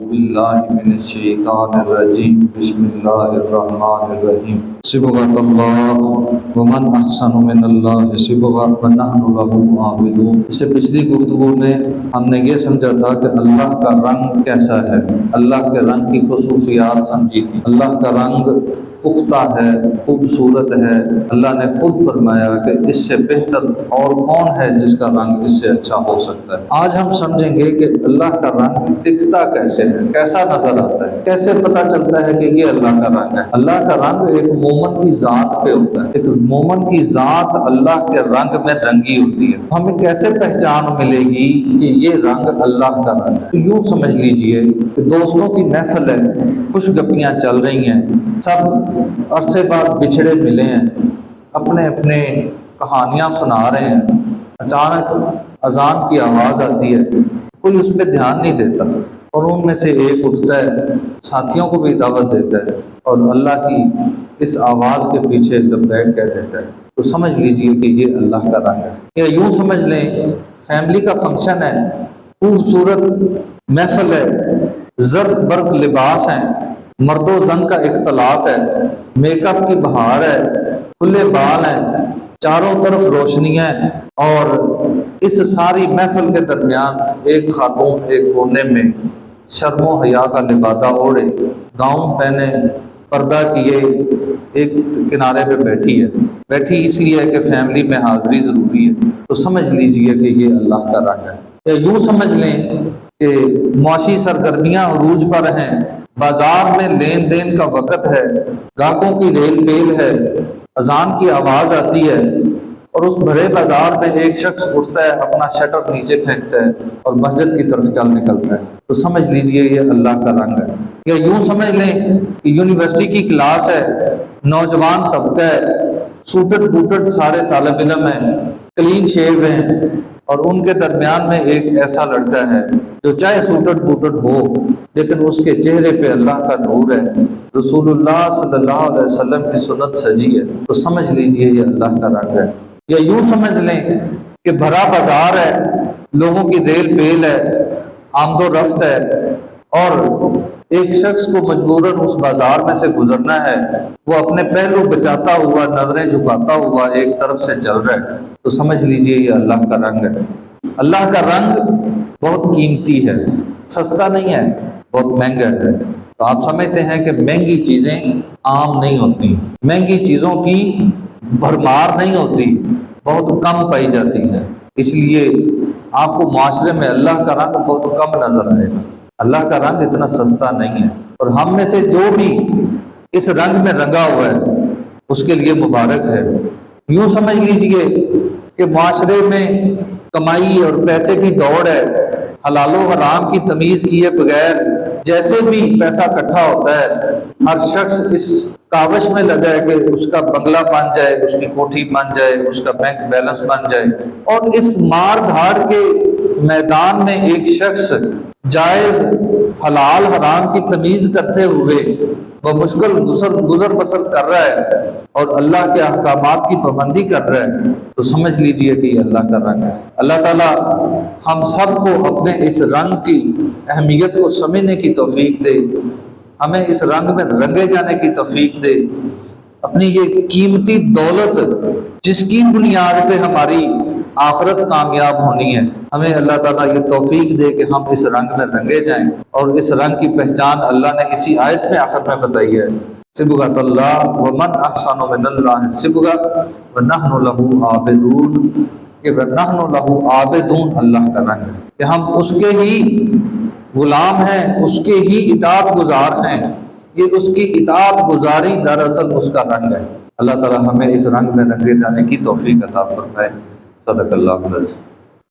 بالله من الشيطان الرجيم. بسم الله الرحمن الرحيم. صبغة الله ومن أحسن من الله صبغة ونحن له عابدون اس سے پچھلی گفتگو میں ہم نے یہ سمجھا تھا کہ اللہ کا رنگ کیسا ہے؟ اللہ کے رنگ کی خصوصیات سمجھی تھی۔ اللہ کا رنگ پختہ ہے، خوبصورت ہے۔ اللہ نے خود فرمایا کہ اس سے بہتر اور کون ہے جس کا رنگ اس سے اچھا ہو سکتا ہے؟ آج ہم سمجھیں گے کہ اللہ کا رنگ دکھتا کیسے ہے کیسا نظر آتا ہے؟ کیسے پتہ چلتا ہے کہ یہ اللہ کا رنگ ہے؟ اللہ کا رنگ ایک مومن کی ذات پہ ہوتا ہے۔ ایک مومن کی ذات اللہ کے رنگ میں رنگی ہوتی ہے۔ ہمیں کیسے پہچان ملے گی کہ یہ رنگ اللہ کا رنگ ہے؟ یوں سمجھ لیجیے کہ دوستوں کی محفل ہے، خوش گپیاں چل رہی ہیں، سب عرصے بعد بچھڑے ملے ہیں، اپنے اپنے کہانیاں سنا رہے ہیں۔ اچانک اذان کی آواز آتی ہے، کوئی اس پہ دھیان نہیں دیتا۔ اور ان میں سے ایک اٹھتا ہے، ساتھیوں کو بھی دعوت دیتا ہے اور اللہ کی اس آواز کے پیچھے لبیک کہہ دیتا ہے، تو سمجھ لیجیے کہ یہ اللہ کا رنگ ہے۔ یا یوں سمجھ لیں، فیملی کا فنکشن ہے، خوبصورت محفل ہے، زرد برق لباس ہیں، مرد و زن کا اختلاط ہے، میک اپ کی بہار ہے، کھلے بال ہیں، چاروں طرف روشنیاں ہیں، اور اس ساری محفل کے درمیان ایک خاتون، ایک کونے میں شرم و حیا کا لبادہ اوڑھے گاؤن پہنے پردہ کیے، ایک کنارے پہ بیٹھی ہے۔ بیٹھی اس لیے ہے کہ فیملی میں حاضری ضروری ہے۔ تو سمجھ لیجیے کہ یہ اللہ کا رنگ ہے۔ یا یوں سمجھ لیں کہ معاشی سرگرمیاں عروج پر ہیں، بازار میں لین دین کا وقت ہے، گاہکوں کی ریل پیل ہے، اذان کی آواز آتی ہے۔ اور اس بھرے بازار میں ایک شخص اٹھتا ہے، اپنا شٹر نیچے پھینکتا ہے اور مسجد کی طرف چل نکلتا ہے۔ تو سمجھ لیجیے، یہ اللہ کا رنگ ہے۔ یا یوں سمجھ لیں کہ یونیورسٹی کی کلاس ہے، نوجوان طبقہ ہے، سوٹڈ بوٹڈ سارے طالب علم ہیں، کلین شیو ہیں، اور ان کے درمیان میں ایک ایسا لڑکا ہے جو چاہے سوٹڈ بوٹڈ ہو، لیکن اس کے چہرے پہ اللہ کا نور ہے۔ رسول اللہ صلی اللہ علیہ وسلم کی سنت سجی ہے۔ تو سمجھ لیجیے، یہ اللہ کا رنگ ہے۔ یا یوں سمجھ لیں کہ بھرا بازار ہے، لوگوں کی ریل پیل ہے، آمد و رفت ہے، اور ایک شخص کو مجبوراً اس بازار میں سے گزرنا ہے، وہ اپنے پہلو بچاتا ہوا، نظریں جھکاتا ہوا ایک طرف سے چل رہا ہے۔ تو سمجھ لیجیے، یہ اللہ کا رنگ ہے۔ اللہ کا رنگ بہت قیمتی ہے، سستا نہیں ہے، بہت مہنگا ہے۔ تو آپ سمجھتے ہیں کہ مہنگی چیزیں عام نہیں ہوتی۔ مہنگی چیزوں کی بھرمار نہیں ہوتی بہت کم پائی جاتی ہیں اس لیے آپ کو معاشرے میں اللہ کا رنگ بہت کم نظر آئے گا اللہ کا رنگ اتنا سستا نہیں ہے اور ہم میں سے جو بھی اس رنگ میں رنگا ہوا ہے اس کے لیے مبارک ہے یوں سمجھ لیجیے کہ معاشرے میں کمائی اور پیسے کی دوڑ ہے حلال و حرام کی تمیز کیے بغیر جیسے بھی پیسہ اکٹھا ہوتا ہے، ہر شخص اس کاوش میں لگا ہے کہ اس کا بنگلہ بن جائے، اس کی کوٹھی بن جائے، اس کا بینک بیلنس بن جائے۔ اور اس مار دھاڑ کے میدان میں ایک شخص جائز حلال حرام کی تمیز کرتے ہوئے وہ مشکل گزر گزر بسر کر رہا ہے اور اللہ کے احکامات کی پابندی کر رہا ہے، تو سمجھ لیجیے کہ یہ اللہ کا رنگ ہے۔ اللہ تعالیٰ ہم سب کو اپنے اس رنگ کی اہمیت کو سمجھنے کی توفیق دے، ہمیں اس رنگ میں رنگے جانے کی توفیق دے۔ اپنی یہ قیمتی دولت، جس کی بنیاد پہ ہماری آخرت کامیاب ہونی ہے، ہمیں اللہ تعالیٰ یہ توفیق دے کہ ہم اس رنگ میں رنگے جائیں۔ اور اس رنگ کی پہچان اللہ نے اسی آیت میں آخر میں بتائی ہے۔ سبغت اللہ ومن احسن من اللہ سبغت ونحن له عابدون۔ کہ ونحن له عابدون اللہ کا رنگ ہے۔ کہ ہم اس کے ہی غلام ہیں اس کے ہی اطاعت گزار ہیں۔ یہ اس کی اطاعت گزاری دراصل اس کا رنگ ہے۔ اللہ تعالیٰ ہمیں اس رنگ میں رنگے جانے کی توفیق عطا فرمائے۔ صدق اللہ علیہ